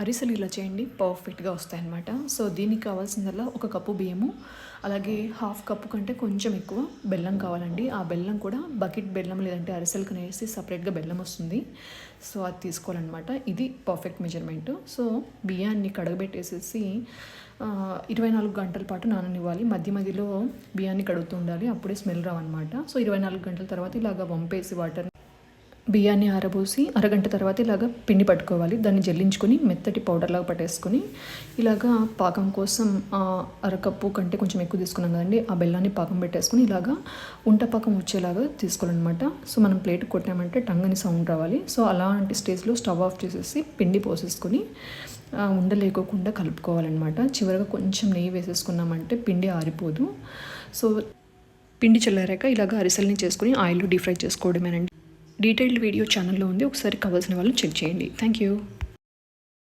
అరిసెలు ఇలా చేయండి పర్ఫెక్ట్గా వస్తాయి అన్నమాట సో దీనికి కావాల్సిందల్లా ఒక కప్పు బియ్యము అలాగే హాఫ్ కప్పు కంటే కొంచెం ఎక్కువ బెల్లం కావాలండి. ఆ బెల్లం కూడా బకెట్ బెల్లం లేదంటే అరిసెలకు వేసి సపరేట్గా బెల్లం వస్తుంది. సో అది తీసుకోవాలన్నమాట. ఇది పర్ఫెక్ట్ మెజర్మెంట్ సో బియ్యాన్ని కడగబెట్టేసేసి ఇరవై నాలుగు గంటల పాటు నాననివ్వాలి. మధ్య మధ్యలో బియ్యాన్ని కడుగుతూ ఉండాలి. అప్పుడే స్మెల్ రావన్నమాట. సో ఇరవై నాలుగు గంటల తర్వాత ఇలాగ వంపేసి వాటర్ బియ్యాన్ని ఆరబోసి అరగంట తర్వాత ఇలాగ పిండి పట్టుకోవాలి. దాన్ని జల్లించుకొని మెత్తటి పౌడర్లాగా పట్టేసుకొని ఇలాగా పాకం కోసం అరకప్పు కంటే కొంచెం ఎక్కువ తీసుకున్నాం కదండి. ఆ బెల్లాన్ని పాకం పెట్టేసుకొని ఇలాగా ఉంట పాకం వచ్చేలాగా తీసుకోవాలన్నమాట. సో మనం ప్లేట్ కొట్టామంటే టంగని సౌండ్ రావాలి. సో అలాంటి స్టేజ్లో స్టవ్ ఆఫ్ చేసేసి పిండి పోసేసుకొని ఆ, ఉండలేకోకుండా కలుపుకోవాలన్నమాట. చివరిగా కొంచెం నెయ్యి వేసేసుకున్నామంటే పిండి ఆరిపోదు. సో పిండి చల్లారాక ఇలాగ అరిసెల్ని చేసుకుని ఆయిల్లో డీప్ ఫ్రై చేసుకోవడమేనండి. డీటెయిల్డ్ వీడియో ఛానల్లో ఉంది. ఒకసారి కావాల్సిన వాళ్ళు చెక్ చేయండి. Thank you.